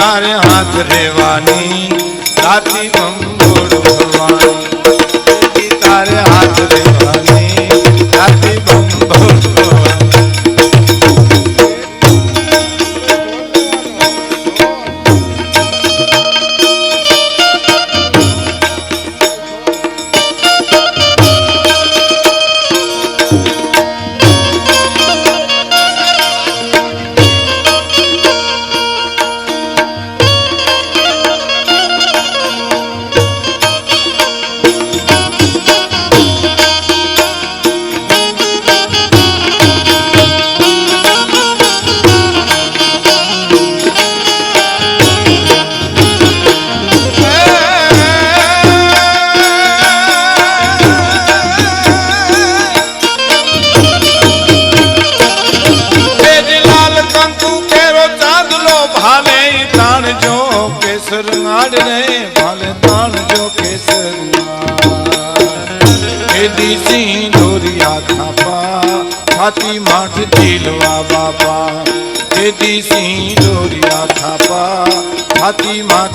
તારે હાથ રેવાની રાતી બંગોળ দিছি দরিয়া থাপা হাতি মাত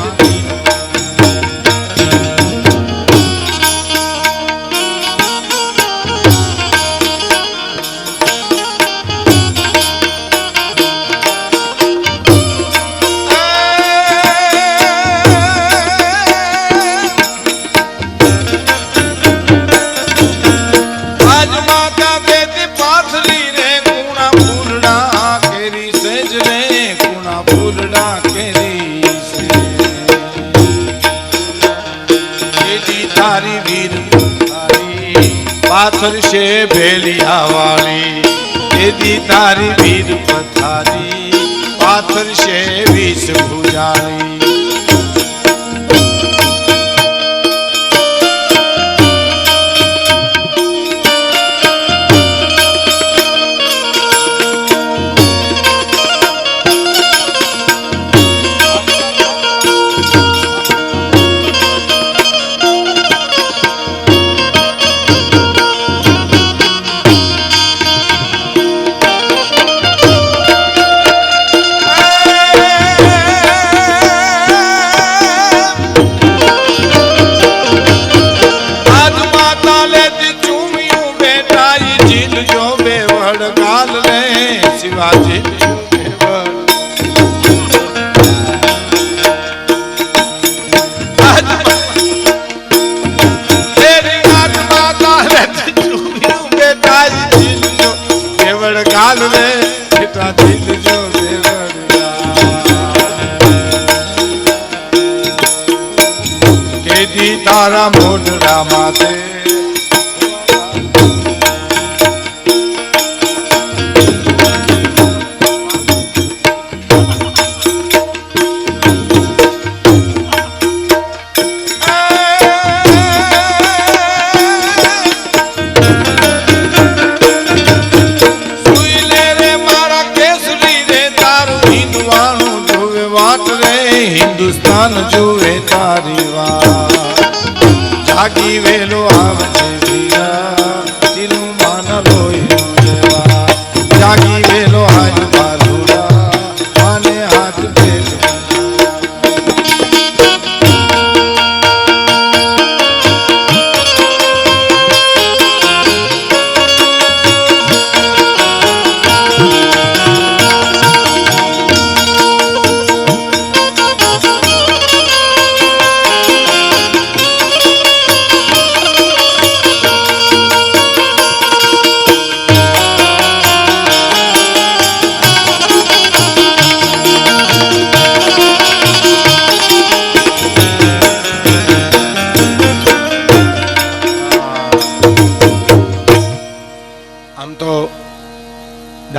છે ભેલિયા વાળી એદી તારી વીર પથારી. પાથરશે છે વિષ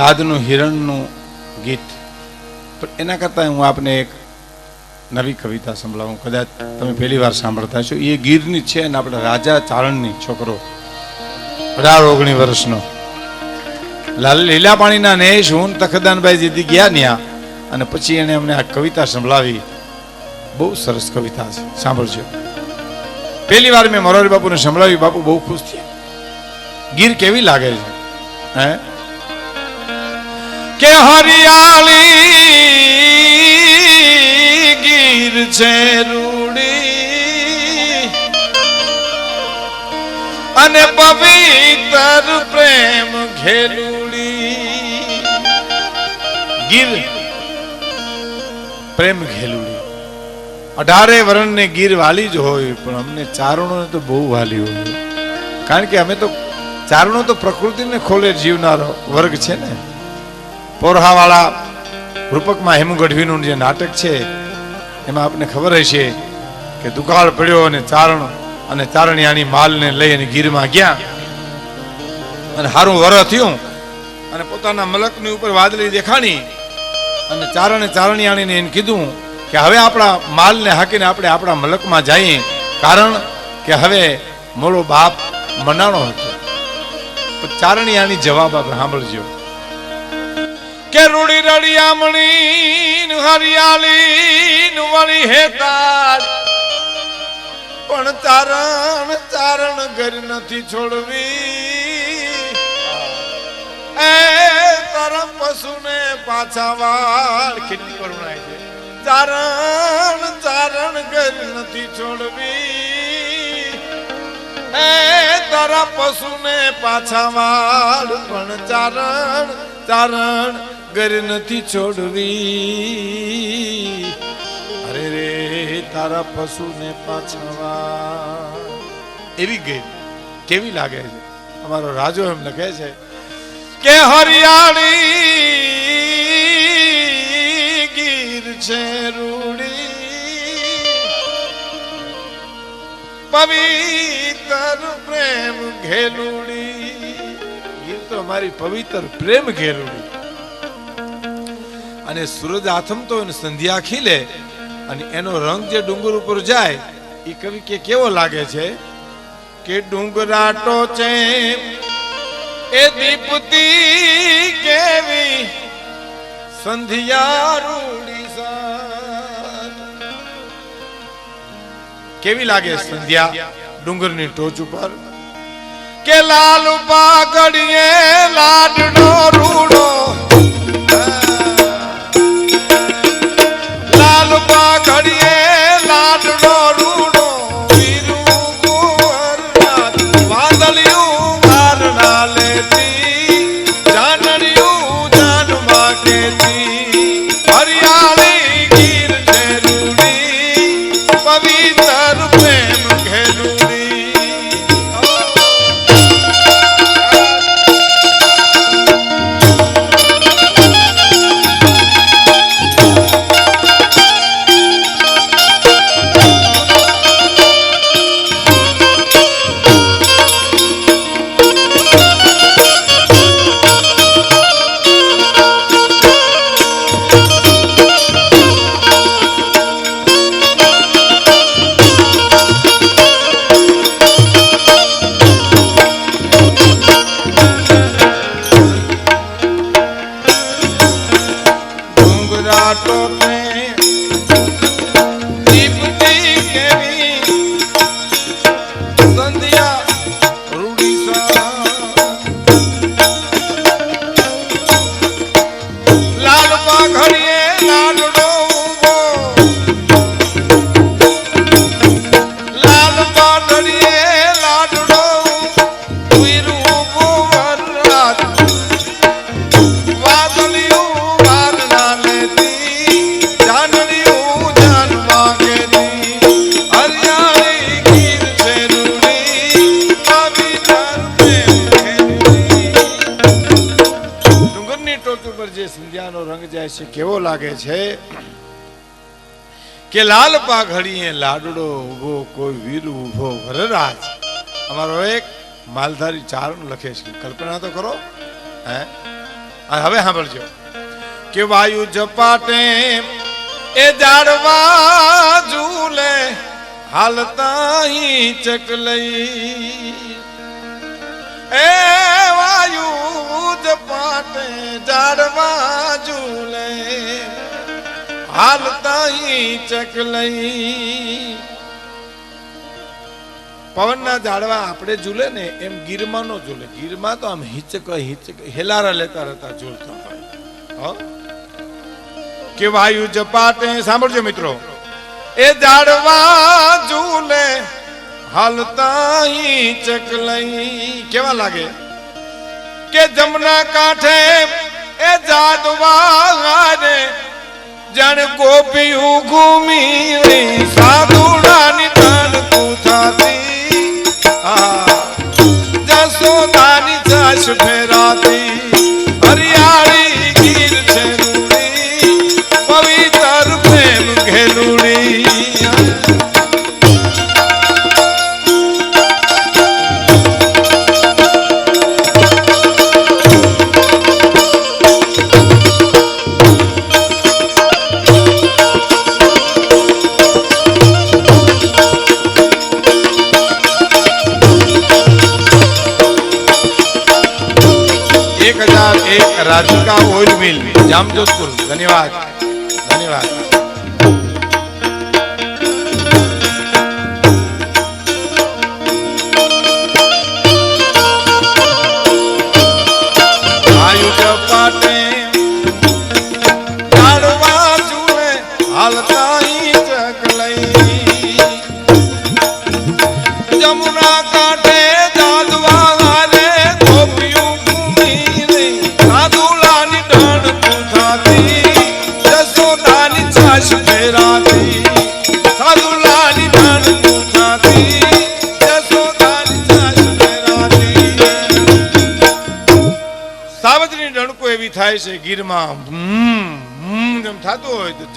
દાદનું હિરણનું ગીત. એના કરતાં હું આપને એક નવી કવિતા સંભળાવું. કદાચ તમે પહેલી વાર સાંભળતા છો એ ગીરની છે અને આપણે રાજા ચારણની છોકરો. અઢાર ઓગણીસ વર્ષનો. લાલ લીલા પાણીના નેશ હું તખદાનભાઈ જીદી ગયા ન્યા. અને પછી એને અમને આ કવિતા સંભળાવી. બહુ સરસ કવિતા છે. સાંભળજો. પહેલી વાર મેં મોરારી બાપુને સંભળાવી બાપુ બહુ ખુશ થયા. ગીર કેવી લાગે છે? હે? કે હરિયાળી ગીર છે રૂડી. અને પવિત્ર પ્રેમ ઘેલુડી. ગીર. પ્રેમ ઘેલુડી. અઢારે વર્ણને ગીર વાલી જ હોય, પણ અમને ચારણો તો બહુ વાલી હોય. કારણ કે અમે તો ચારણો તો પ્રકૃતિને ખોલે જીવનારો વર્ગ છે ને. પોરહાવાળા રૂપકમાં હેમુ ગઢવીનું જે નાટક છે, એમાં આપને ખબર હશે કે દુકાળ પડ્યો અને ચારણ અને ચારણિયાની માલને લઈ અને ગીરમાં ગયા. અને હારું વર થયું. અને પોતાના મલકની ઉપર વાદળી દેખાણી. અને ચારણે ચારણિયાણીને એને કીધું કે હવે આપણા માલને હાકીને આપણે આપણા મલકમાં જઈએ. કારણ કે હવે મોલો બાપ મનાણો હતો. ચારણિયાની જવાબ આપણે સાંભળજો. કે રૂડી રડિયામણી હરિયાળી વળી હેતાર પણ તારણ તારણ ઘર નથી છોડવી. એ તારા પશુને પાછા વાળ કેટલી કરુણાય છે. તારણ તારણ ઘર નથી છોડવી. એ તારા પશુને પાછા વાળ. પણ ચારણ ચારણ ઘર નથી છોડવી. અરે રે, તારા પશુને પાછા વાળ. એવી ગઈ. કેવી લાગે છે? અમારો રાજો એમ લખે છે કે હરિયાળી ગીર છે રૂડી. પવિત્ર પ્રેમ ઘેલુડી. ગીર તો અમારી પવિત્ર પ્રેમ ઘેલુડી. અને સૂરજ આથમતો અને સંધ્યા ખીલે અને એનો રંગ જે ડુંગર ઉપર જાય એ કવિ કે કેવો લાગે છે? કે ડુંગરાટો છે એ દીપતી કેવી સંધ્યા રૂડી કેવી લાગે સંધ્યા? ડુંગરની ટોચ ઉપર. કે લાલ પાકડીએ લાડનો રૂડો. ડુંગરાટો ને છે કે લાલ પાઘડીએ લાડડો ઊભો કોઈ વીર ઊભો વરરાજ. અમારો એક માલધારી ચારણ લખે છે. કલ્પના તો કરો. હે? હવે સાંભળજો. કે વાયુ જપાટે એ જાડવા ઝૂલે હાલતા ચકલઈ એ વાયુ જપાટે જાડવા ઝૂલે હાલતા હી ચકલઈ પવનના ઝાડવા આપણે ઝૂલે ને એમ ગીરમાં નો ઝૂલે. ગીરમાં તો આમ હિચક હિચક, હેલારા લેતા રહેતા ઝૂલતા હોય. કે વાયુ જપાટે સાંભળજો મિત્રો. એ ઝાડવા ઝૂલે હાલતા ચકલઈ લઈ. કેવા લાગે? કે જમના કાંઠે જણ ગોપીયું ઘૂમી સાધુડાની તન કુથાતી આ જસોદાની ચાશ ફેરાતી જામજોધપુર ધન્યવાદ.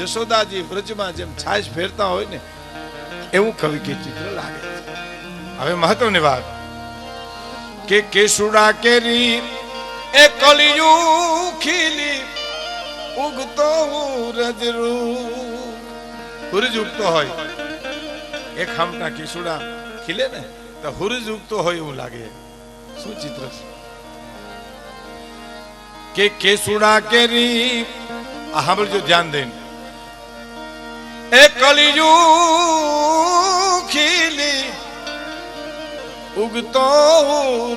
જશોદાજી વ્રજમાં જેમ છાશ ફેરતા હોય ને, એવું કવિ કે ચિત્ર લાગે છે. હવે મહત્વની વાત. કે કેસુડા કેરી, એ કલિયું ખીલી, ઉગતો રજરૂ હુરજ ઉગતો હોય. એક ખામટા કેસુડા ખીલે ને, તો હુરજ ઉગતો હોય એવું લાગે. શું ચિત્ર છે? કે કેસુડા કેરી, આ સાંભળજો ધ્યાન દઈને. એ કલિયું ખીલી ઉગતો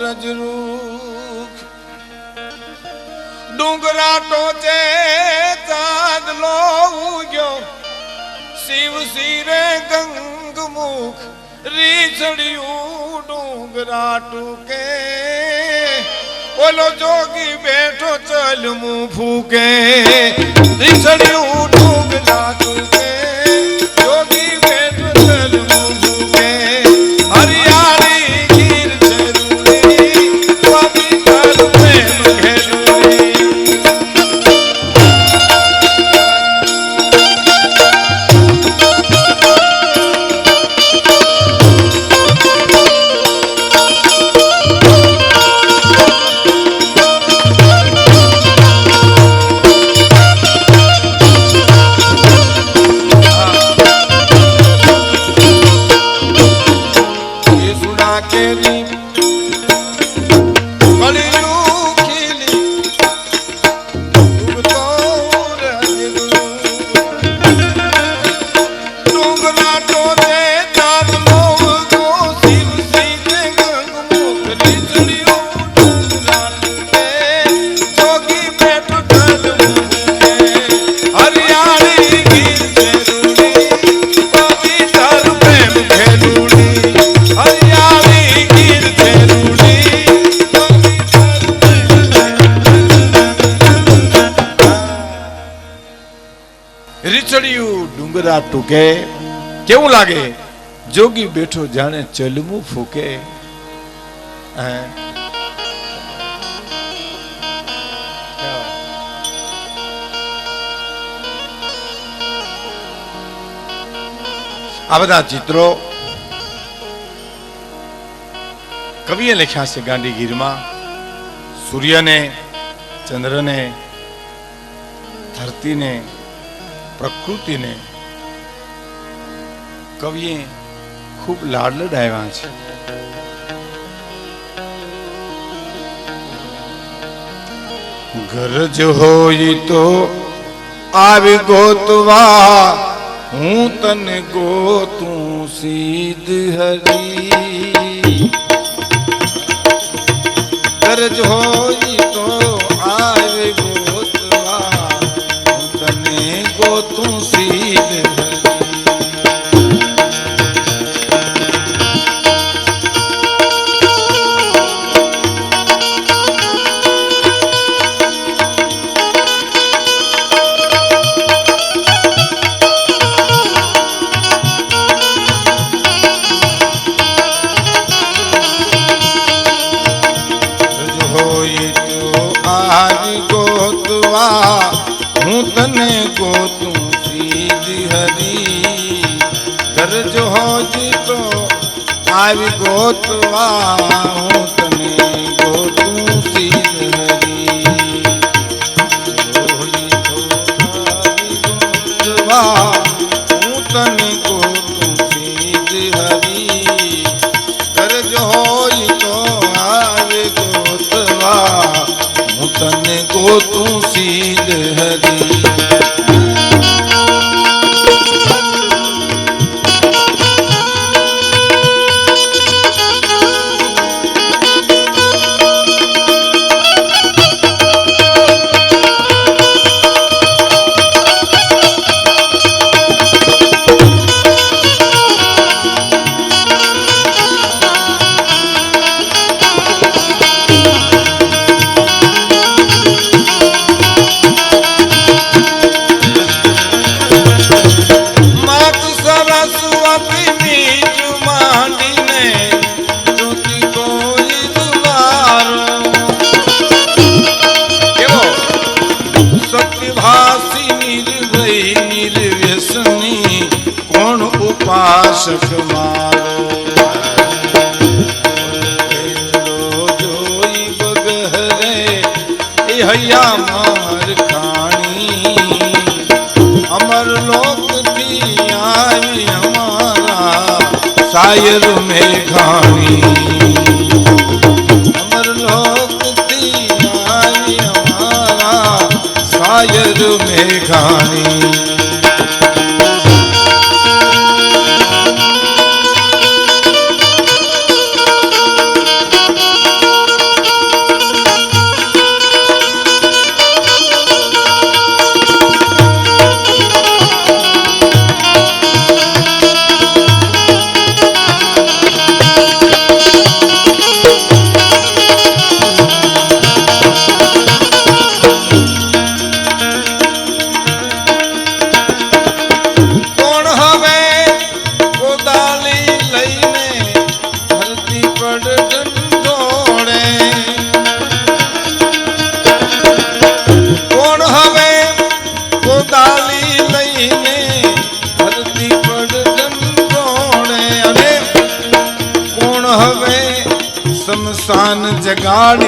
રજરૂખ. ડુંગરા ટોચે ચાંદલો ઉગ્યો, શિવ શિરે ગંગમુખ રીછડ્યું ડુંગરા ટૂકે. ઓલો જોગી બેઠો ચલમું ફૂકે, રીછડ્યું ડુંગરા ટૂકે. ટૂકે કેવું લાગે? જોગી બેઠો જાણે ચલમું ફૂકે. આ બધા ચિત્રો કવિએ લખ્યા છે ગાંધીગીરમાં. સૂર્યને, ચંદ્રને, ધરતીને, પ્રકૃતિને કવિએ ખૂબ લાડ લડાવ્યા છે. ગરજ હોય તો આવી ગોતવા, હું તને ગોતું સીધ હરી. ગરજ હોય આવી ગોતવા. આવી અમારા સાયર મેઘાણી અમર લોકથી આવી અમારા સાયર મેઘાણી શમશાન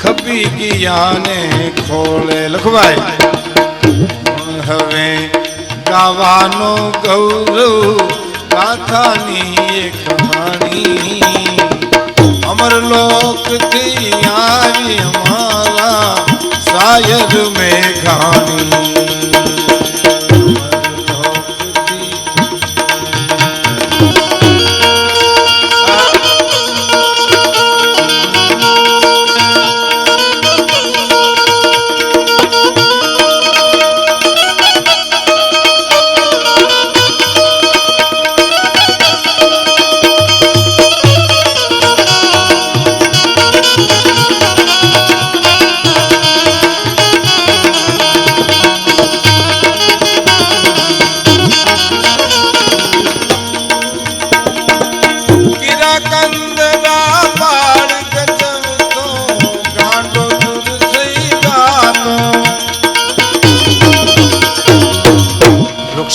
ખપી ગયાને ખોળે. લખવાય હવે ગાવાનો ગૌરવ ગાથાની એક કહાણી અમર લોકથી આવી અમારા સાયર મેઘાણી.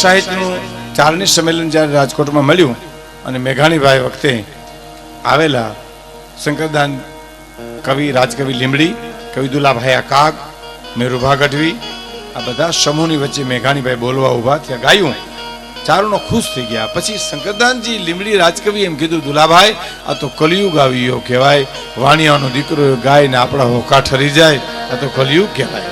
લોકસાહિત્યનું ચારણી સંમેલન જ્યારે રાજકોટમાં મળ્યું અને મેઘાણીભાઈ વખતે આવેલા શંકરદાન કવિ, રાજકવિ લીમડી કવિ દુલાભાઈ કાગ મેરુભા ગઢવી આ બધા સમૂહની વચ્ચે મેઘાણીભાઈ બોલવા ઊભા ત્યાં ગાયું. ચારણો ખુશ થઈ ગયા. પછી શંકરદાનજી લીમડી રાજકવિ એમ કીધું, દુલાભાઈ, આ તો કલિયુગ આવ્યો કહેવાય. વાણિયાનો દીકરો ગાય ને આપણા હોકા ઠરી જાય. આ તો કલિયુગ કહેવાય.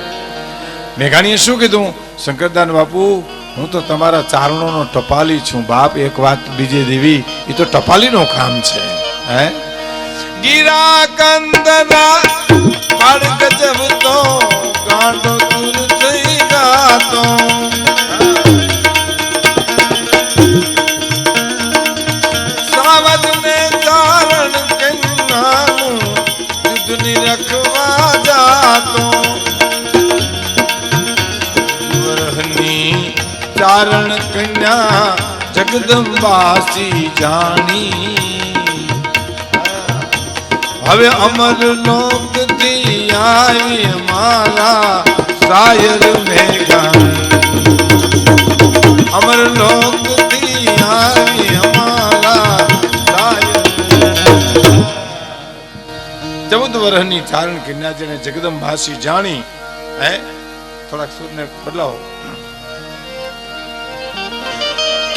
મેઘાણીએ શું કીધું? શંકરદાન બાપુ હું તો તમારા ચારણોનો ટપાલી છું. બાપ એક વાત બીજે દેવી એ તો ટપાલીનું કામ છે. હે? ગીરા કંદના ખડક જવતો ગાંડો દૂર થઈ ગાતો કારણ કન્યા જગદંબાસી જાણી. હવે અમર લોકથી મારા શાયર મેઘા અમર લોકથી આવી અમારા ચૌદ વર્ષની ચારણ કન્યા જેને જગદંબાસી જાણી, હે? થોડાક સુરને બદલાવો.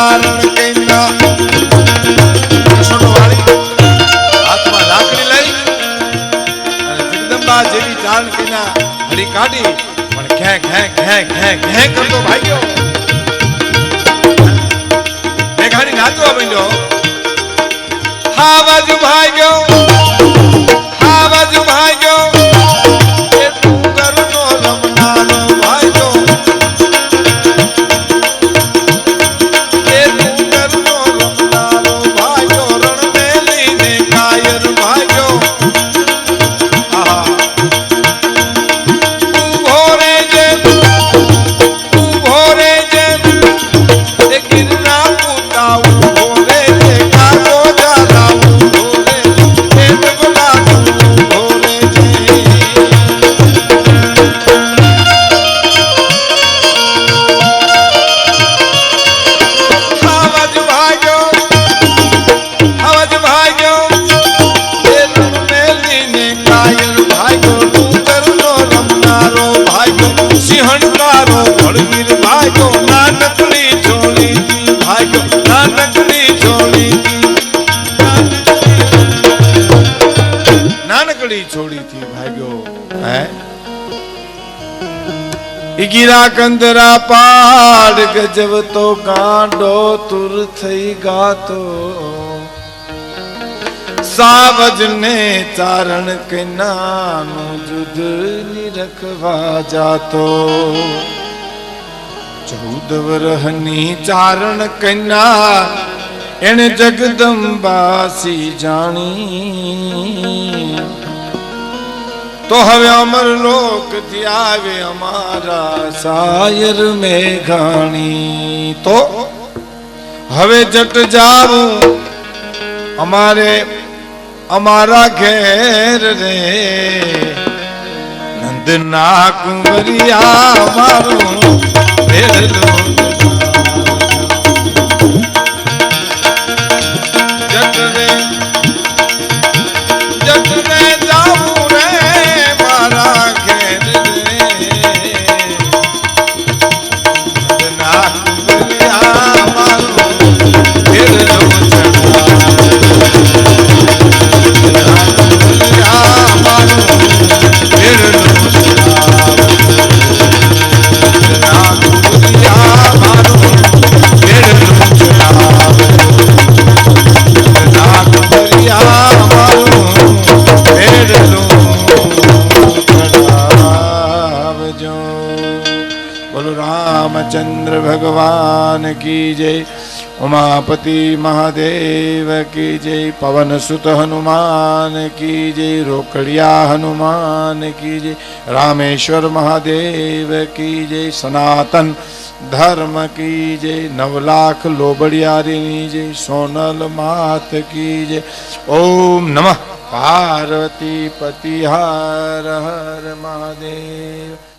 Para ગીરા કંદરા પાડ ગજવતો કાંડો તુર થઈ ગાતો. સાવજને તારણ કનાનું જુદ નિરખવા જાતો. ચૌદ વરહની ચારણ કન્યા એને જગદંબાસી જાણી. તો હવે અમર લોકથી આવે અમારા સાયર મેઘાણી. તો હવે જટ જાવું અમારે અમારા ઘેર રે. નંદના કુંવરિયા મારું કી જય ઉમાપતિ મહાદેવ કી જય પવન સુત હનુમાન કી જય રોકડિયા હનુમાન કી જય રામેશ્વર મહાદેવ કી જય સનાતન ધર્મ કી જય નવ લાખ લોબડિયારીની જય સોનલ માત કી જય ઓમ નમઃ પાર્વતી પતિ હર હર મહાદેવ